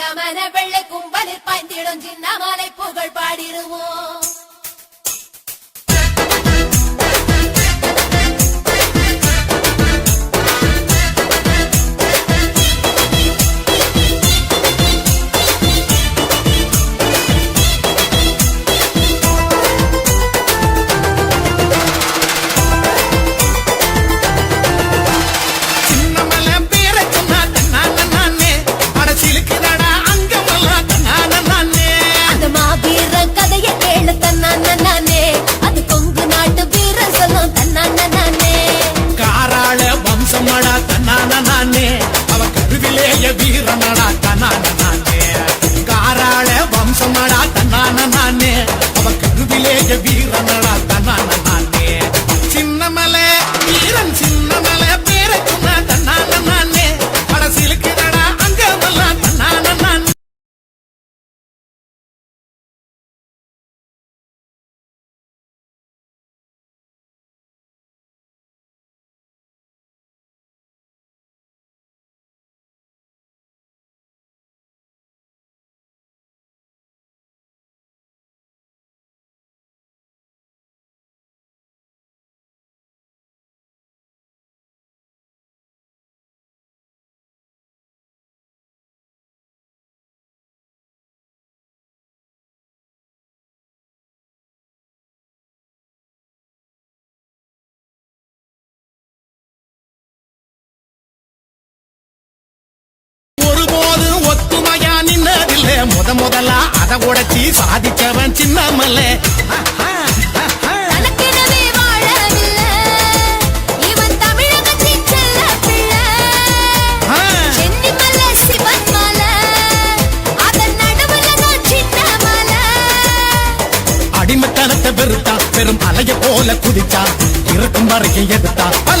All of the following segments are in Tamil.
தங்கமன வெள்ளை கும்பலில் பாய்ந்திடும் சின்ன மாலை புகழ் பாடிடுவோம். like முத முதலா அத உடைச்சி சாதிச்சவன் சின்னமல்ல. அடிமத்தனத்தை வெறுத்தான் பெரும் அலைய போல குதிச்சான் இருக்கும் வரைக்கும் எதிர்த்தான் பல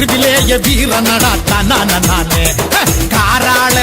கருவிலேய வீரனடா தனான காராள